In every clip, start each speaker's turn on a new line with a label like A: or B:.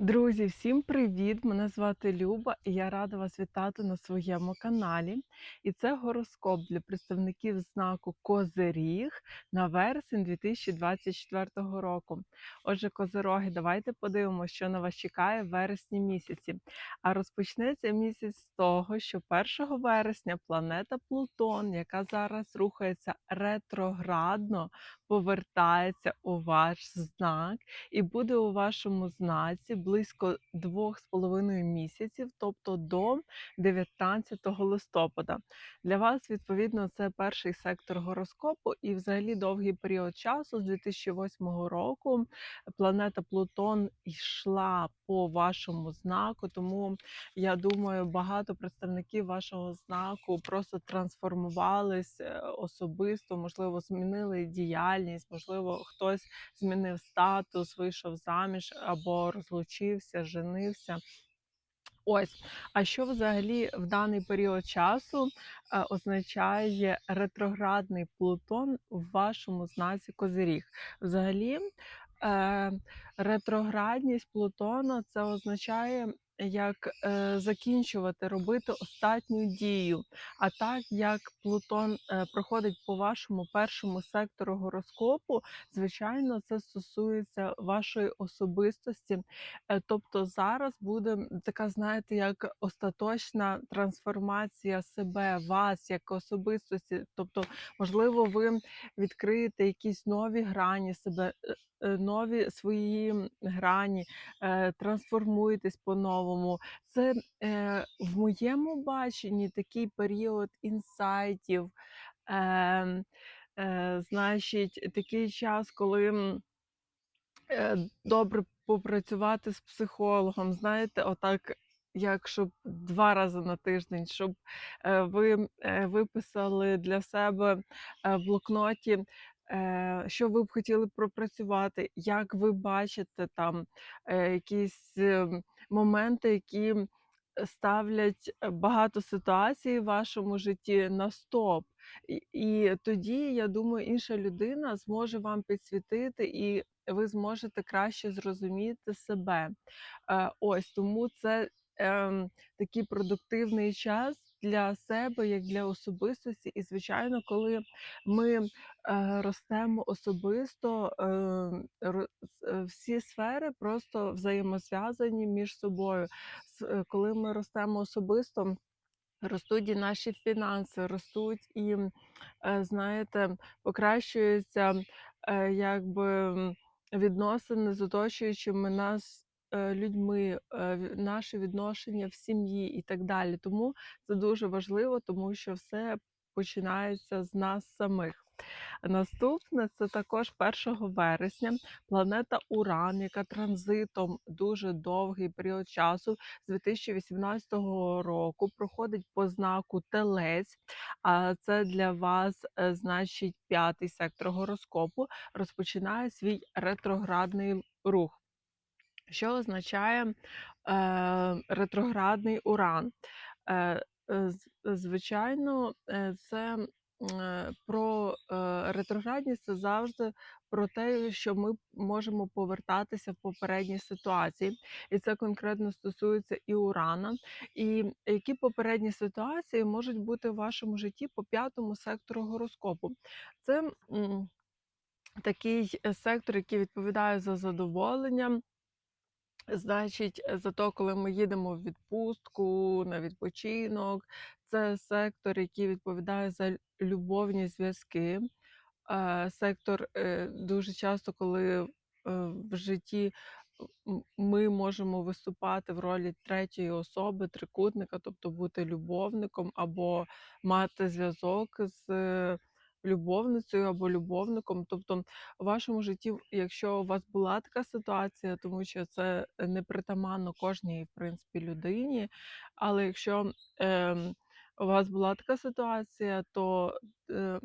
A: Друзі, всім привіт! Мене звати Люба, і я рада вас вітати на своєму каналі. І це гороскоп для представників знаку Козиріг на вересень 2024 року. Отже, козироги, давайте подивимося, що на вас чекає в вересні місяці. А розпочнеться місяць з того, що 1 вересня планета Плутон, яка зараз рухається ретроградно, повертається у ваш знак і буде у вашому знаці близько 2,5 місяців, тобто до 19 листопада. Для вас, відповідно, це перший сектор гороскопу, і взагалі довгий період часу з 2008 року планета Плутон йшла по вашому знаку, тому я думаю, багато представників вашого знаку просто трансформувались е, особисто, можливо, змінили діяльність, можливо, хтось змінив статус, вийшов заміж або розлучився, женився. Ось, а що взагалі в даний період часу е, означає ретроградний Плутон в вашому знаці Козиріг? Взагалі, е, ретроградність Плутона це означає як е, закінчувати робити остатню дію. А так як Плутон е, проходить по вашому першому сектору гороскопу, звичайно, це стосується вашої особистості. Е, тобто зараз буде така, знаєте, як остаточна трансформація себе, вас як особистості. Тобто, можливо, ви відкриєте якісь нові грані себе, е, нові свої грані, е, трансформуєтесь по-новому. Це е, в моєму баченні такий період інсайтів. Е, е, значить, такий час, коли. Е, добре попрацювати з психологом, знаєте, отак, як щоб 2 рази на тиждень, щоб, е, ви, е, виписали для себе, е, в блокноті, е, що ви б хотіли пропрацювати, як ви бачите там, е, якісь, ем, моменти, які, ставлять, е, багато ситуацій в вашому житті на стоп. І тоді, я думаю, інша людина зможе вам підсвітити і ви зможете краще зрозуміти себе. Е, ось тому це ем, такий продуктивний час для себе, як для особистості. І, звичайно, коли ми е, ростемо особисто, е, с- е, всі сфери просто взаємозв'язані між собою. Е, Коли ми ростемо особисто. Ростуть і наші фінанси, ростуть і, знаєте, покращується е, якби відносини з оточуючими нас людьми, е, наше відношення в сім'ї і так далі. Тому це дуже важливо, тому що все починається з нас самих. Наступне це також 1 вересня планета Уран, яка транзитом дуже довгий період часу з 2018 року проходить по знаку Телець. А це для вас е, значить п'ятий сектор гороскопу розпочинає свій ретроградний рух. Що означає е, ретроградний уран? Е, е, звичайно, е, це е, про ретроградність це завжди про те, що ми можемо повертатися в попередні ситуації, і це конкретно стосується і урана. І які попередні ситуації можуть бути в вашому житті по п'ятому сектору гороскопу? Це такий сектор, який відповідає за задоволення. Значить, е, зато коли ми їдемо в відпустку, на відпочинок, це сектор, який відповідає за любовні зв'язки. Сектор е, дуже часто, коли е, в житті ми можемо виступати в ролі третьої особи, трикутника, тобто бути любовником або мати зв'язок з любовницею або любовником. Тобто у вашому житті, якщо у вас була така ситуація, тому що це непритаманно кожній, в принципі, людині. Але якщо ем, у вас була така ситуація, то е,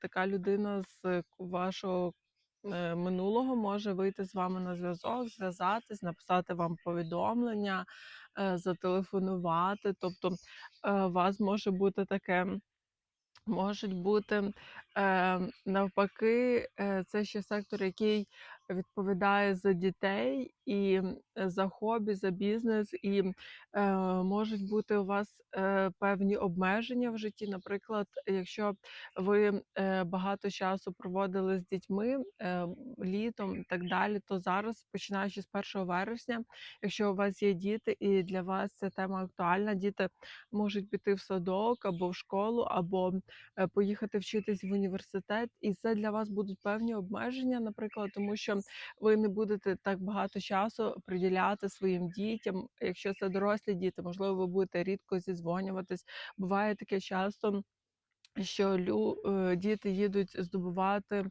A: така людина з вашого е, минулого може вийти з вами на зв'язок, зв'язатись, написати вам повідомлення, е, зателефонувати. Тобто е, у вас може бути таке. Можуть бути, е, навпаки, е, це ще сектор, який відповідає за дітей, і за хобі, за бізнес, і е, можуть бути у вас е, певні обмеження в житті. Наприклад, якщо ви е, багато часу проводили з дітьми е, літом і так далі, то зараз, починаючи з 1 вересня, якщо у вас є діти і для вас ця тема актуальна, діти можуть піти в садок або в школу, або е, поїхати вчитись в університет, і це для вас будуть певні обмеження, наприклад, тому що ви не будете так багато часу приділяти своїм дітям. Якщо це дорослі діти, можливо, ви будете рідко зізвонюватись. Буває таке часто. Що лю е, діти їдуть здобувати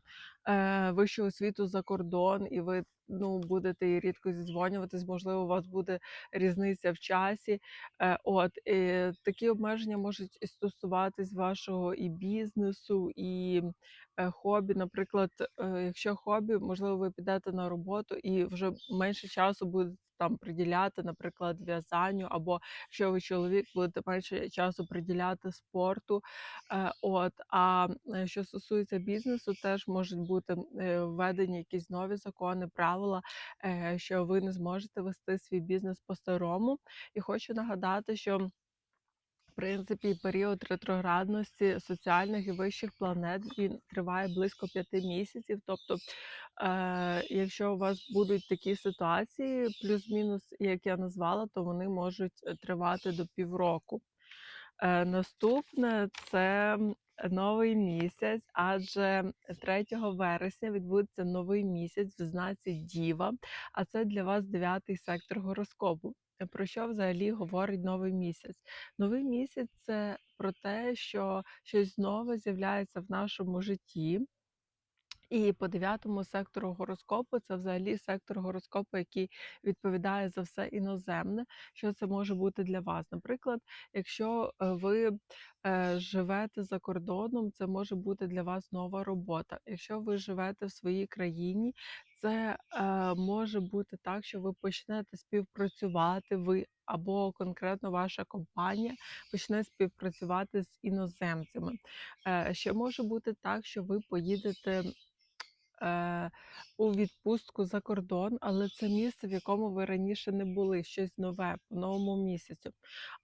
A: е, вищу освіту за кордон, і ви ну будете і рідко зідзвонюватись, можливо, у вас буде різниця в часі. Е, от і такі обмеження можуть стосуватись вашого і бізнесу, і е, хобі. Наприклад, е, якщо хобі, можливо, ви підете на роботу і вже менше часу будете там приділяти, наприклад, в'язанню, або якщо ви чоловік, будете менше часу приділяти спорту. Е, от, а е, що стосується бізнесу, теж можуть бути е, введені якісь нові закони, правила, е, що ви не зможете вести свій бізнес по-старому. І хочу нагадати, що в принципі, період ретроградності соціальних і вищих планет він триває близько п'яти місяців. Тобто, е, якщо у вас будуть такі ситуації, плюс-мінус, як я назвала, то вони можуть е, тривати до півроку. Е, наступне це новий місяць, адже 3 вересня відбудеться новий місяць в знаці Діва, а це для вас дев'ятий сектор гороскопу. Е, Про що взагалі говорить новий місяць? Новий місяць це про те, що щось нове з'являється в нашому житті. І по дев'ятому сектору гороскопу це взагалі сектор гороскопу, який відповідає за все іноземне. Що це може бути для вас? Наприклад, якщо е, ви е, живете за кордоном, це може бути для вас нова робота. Якщо ви живете в своїй країні, це е, може бути так, що ви почнете співпрацювати, ви або конкретно ваша компанія почне співпрацювати з іноземцями. Е, ще може бути так, що ви поїдете е, у відпустку за кордон, але це місце, в якому ви раніше не були, щось нове по новому місяцю.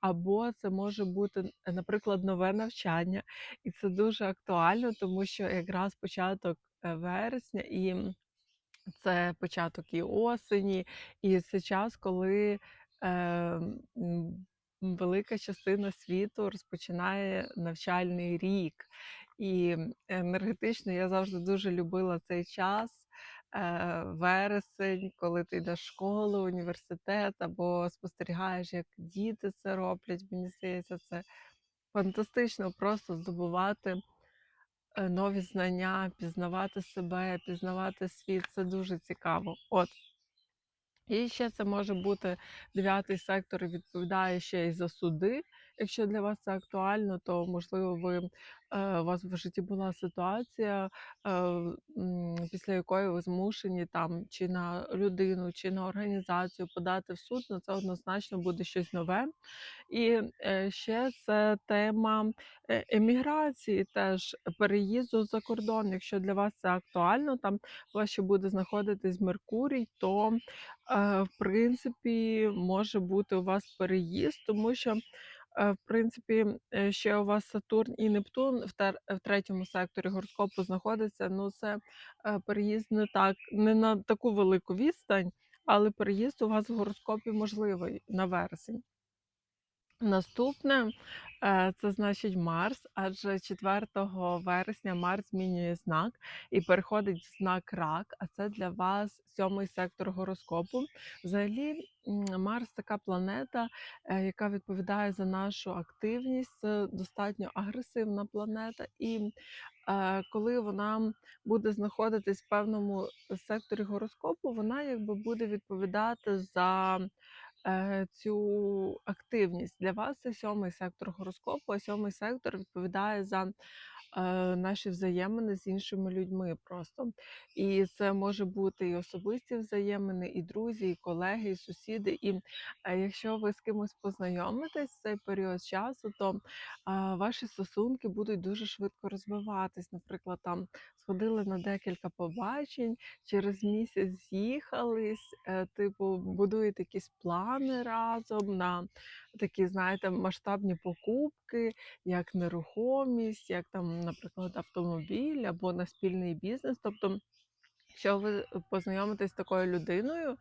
A: Або це може бути, е, наприклад, нове навчання, і це дуже актуально, тому що якраз початок е, вересня і це початок і осені, і це час, коли е, велика частина світу розпочинає навчальний рік. І енергетично я завжди дуже любила цей час. е, Вересень, коли ти йдеш в школу, університет, або спостерігаєш, як діти це роблять. Мені здається, це фантастично просто здобувати е, нові знання, пізнавати себе, пізнавати світ. Це дуже цікаво. От. І ще це може бути дев'ятий сектор відповідає ще й за суди. Якщо для вас це актуально, то можливо ви е, у вас в житті була ситуація, е, після якої ви змушені там чи на людину, чи на організацію подати в суд. Ну це однозначно буде щось нове. І е, ще це тема еміграції, теж переїзду за кордон. Якщо для вас це актуально, там у вас ще буде знаходитись Меркурій, то в принципі може бути у вас переїзд, тому що. В принципі, е, ще у вас Сатурн і Нептун в тер- в третьому секторі гороскопу знаходиться. Ну, це е, переїзд не так, не на таку велику відстань, але переїзд у вас в гороскопі можливий на вересень. Наступне е, це значить Марс, адже 4 вересня Марс змінює знак і переходить в знак рак, а це для вас сьомий сектор гороскопу. Взагалі, Марс така планета, е, яка відповідає за нашу активність. Це достатньо агресивна планета, і е, коли вона буде знаходитись в певному секторі гороскопу, вона якби буде відповідати за цю активність. Для вас це сьомий сектор гороскопу, а сьомий сектор відповідає за е, наші взаємини з іншими людьми просто. І це може бути і особисті взаємини, і друзі, і колеги, і сусіди. І е, якщо ви з кимось познайомитесь в цей період часу, то ваші стосунки будуть дуже швидко розвиватись. Наприклад, там сходили на декілька побачень, через місяць з'їхались, е, типу, будуєте якісь плани разом на такі, знаєте, масштабні покупки, як нерухомість, як там, наприклад, автомобіль або на спільний бізнес. Тобто, якщо ви познайомитесь з такою людиною,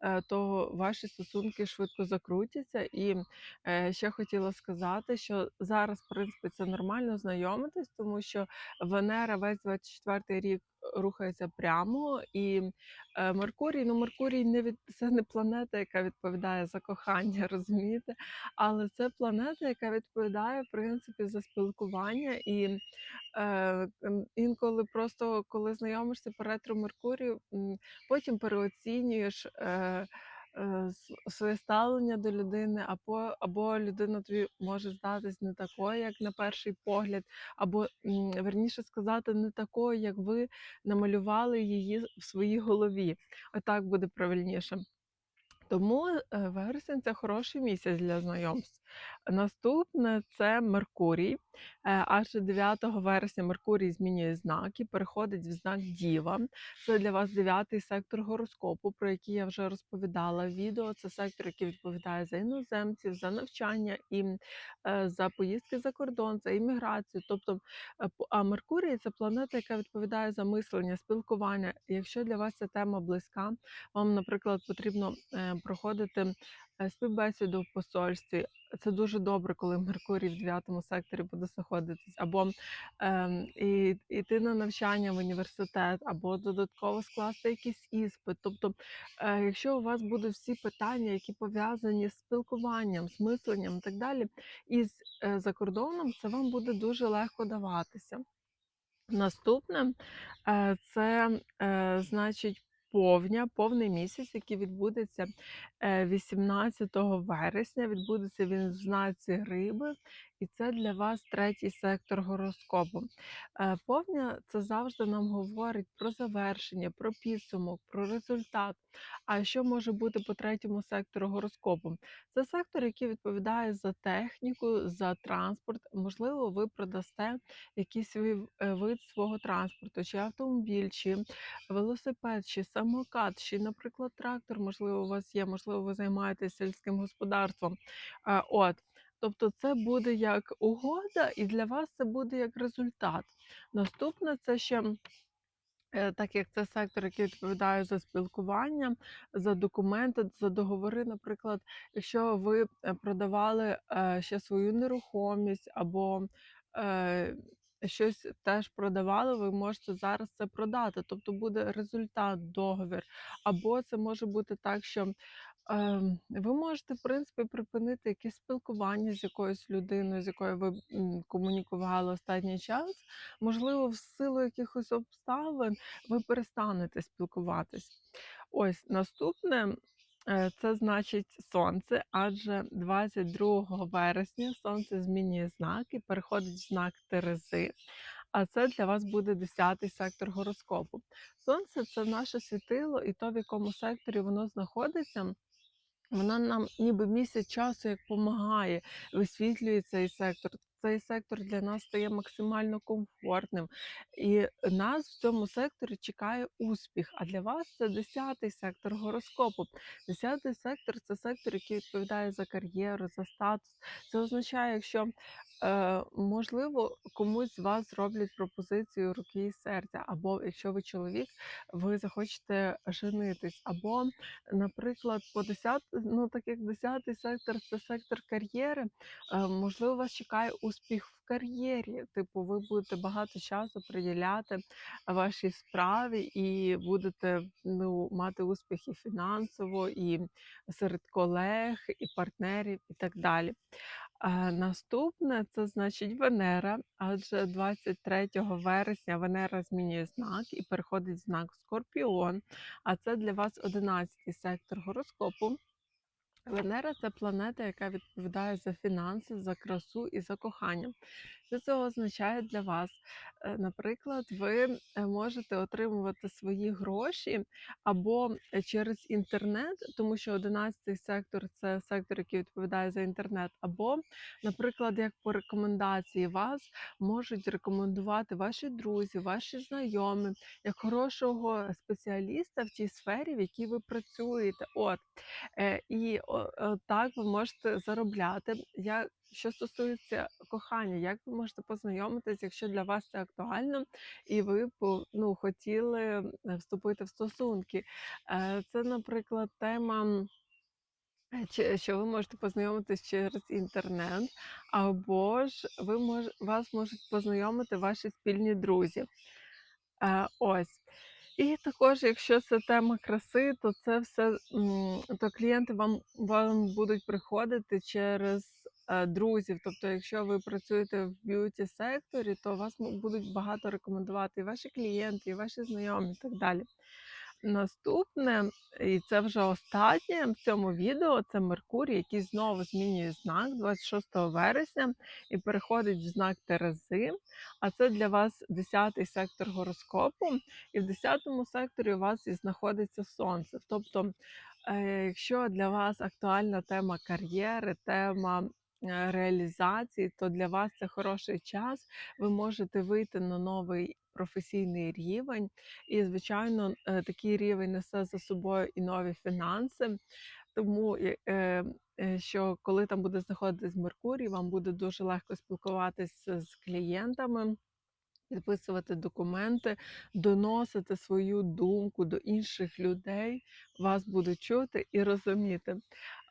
A: е, то ваші стосунки швидко закрутяться. І е, ще хотіла сказати, що зараз, в принципі, це нормально знайомитись, тому що Венера весь 24 рік рухається прямо, і е, Меркурій, ну Меркурій не від це не планета, яка відповідає за кохання, розумієте? Але це планета, яка відповідає в принципі за спілкування і Е, інколи просто коли знайомишся по ретро Меркурію, потім переоцінюєш е, своє ставлення до людини, або, або людина тобі може здатись не такою, як на перший погляд, або верніше сказати, не такою, як ви намалювали її в своїй голові. Отак буде правильніше. Тому е, вересень це хороший місяць для знайомств. Наступне це Меркурій. Е, Аж 9 вересня Меркурій змінює знак і переходить в знак Діва. Це для вас дев'ятий сектор гороскопу, про який я вже розповідала в відео. Це сектор, який відповідає за іноземців, за навчання і е, за поїздки за кордон, за імміграцію. Тобто, е, а Меркурій це планета, яка відповідає за мислення, спілкування. Якщо для вас ця тема близька, вам, наприклад, потрібно проходити співбесіду в посольстві. Це дуже добре, коли Меркурій в дев'ятому секторі буде знаходитись, або ем, і, йти на навчання в університет, або додатково скласти якийсь іспит. Тобто, е, якщо у вас будуть всі питання, які пов'язані з спілкуванням, з мисленням і так далі, і з е, за кордоном, це вам буде дуже легко даватися. Наступне е, це е, значить повня, повний місяць, який відбудеться е, 18 вересня. Відбудеться він в знаці риби, і це для вас третій сектор гороскопу. Е, Повня це завжди нам говорить про завершення, про підсумок, про результат. А що може бути по третьому сектору гороскопу? Це сектор, який відповідає за техніку, за транспорт. Можливо, ви продасте якийсь е, вид свого транспорту, чи автомобіль, чи велосипед, чи самокат, чи, наприклад, трактор, можливо, у вас є, можливо, ви займаєтесь сільським господарством. Е, От. Тобто це буде як угода, і для вас це буде як результат. Наступне це ще Е, так як це сектор, який відповідає за спілкування, за документи, за договори. Наприклад, якщо ви е, продавали е, ще свою нерухомість або щось теж продавали, ви можете зараз це продати. Тобто буде результат, договір. Або це може бути так, що Ем, ви можете, в принципі, припинити якесь спілкування з якоюсь людиною, з якою ви комунікували останній час. Можливо, в силу якихось обставин ви перестанете спілкуватись. Ось наступне. Е, Це значить сонце, адже 22 вересня сонце змінює знак і переходить в знак Терези. А це для вас буде 10-й сектор гороскопу. Сонце це наше світило, і то, в якому секторі воно знаходиться. Вона нам ніби місяць часу як помагає, висвітлює цей сектор. Цей сектор для нас стає максимально комфортним, і нас в цьому секторі чекає успіх. А для вас це 10-й сектор гороскопу. 10-й сектор це сектор, який відповідає за кар'єру, за статус. Це означає, якщо е, можливо комусь з вас зроблять пропозицію руки і серця, або якщо ви чоловік, ви захочете женитись, або Наприклад, по 10, ну так як 10 сектор це сектор кар'єри, е, можливо, вас чекає успіх в кар'єрі. Типу, ви будете багато часу приділяти вашій справі і будете ну, мати успіх і фінансово, і серед колег, і партнерів, і так далі. А наступне це значить Венера, адже 23 вересня Венера змінює знак і переходить в знак Скорпіон. А це для вас 11 сектор гороскопу. Венера це планета, яка відповідає за фінанси, за красу і за кохання. Що це означає для вас? Е, Наприклад, ви е, можете отримувати свої гроші або е, через інтернет, тому що 11 сектор це сектор, який відповідає за інтернет, або, наприклад, як по рекомендації вас можуть рекомендувати ваші друзі, ваші знайомі, як хорошого спеціаліста в тій сфері, в якій ви працюєте. От. І так ви можете заробляти. Я, що стосується кохання, як ви можете познайомитись, якщо для вас це актуально, і ви ну, хотіли е, вступити в стосунки? Е, Це, наприклад, тема. е, Що ви можете познайомитись через інтернет, або ж ви мож, вас можуть познайомити ваші спільні друзі. Е, ось. І також, якщо це тема краси, то це все то клієнти вам, вам будуть приходити через е, друзів. Тобто, якщо ви працюєте в б'юті секторі, то вас будуть багато рекомендувати і ваші клієнти, і ваші знайомі, і так далі. Наступне, і це вже останнє в цьому відео, це Меркурій, який знову змінює знак 26 вересня і переходить в знак Терези. А це для вас 10-й сектор гороскопу, і в 10-му секторі у вас і знаходиться сонце. Тобто, е, якщо для вас актуальна тема кар'єри, тема реалізації, то для вас це хороший час. Ви можете вийти на новий професійний рівень. І, звичайно, е, такий рівень несе за собою і нові фінанси. Тому, е, е, е, що коли там буде знаходитись Меркурій, вам буде дуже легко спілкуватися з клієнтами, підписувати документи, доносити свою думку до інших людей, вас будуть чути і розуміти.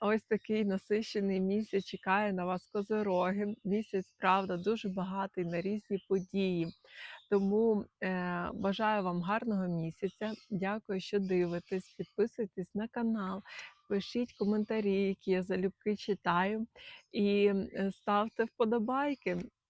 A: Ось такий насичений місяць чекає на вас козироги. Місяць, правда, дуже багатий на різні події. Тому е, бажаю вам гарного місяця. Дякую, що дивитесь. Підписуйтесь на канал, пишіть коментарі, які я залюбки читаю, і е, ставте вподобайки.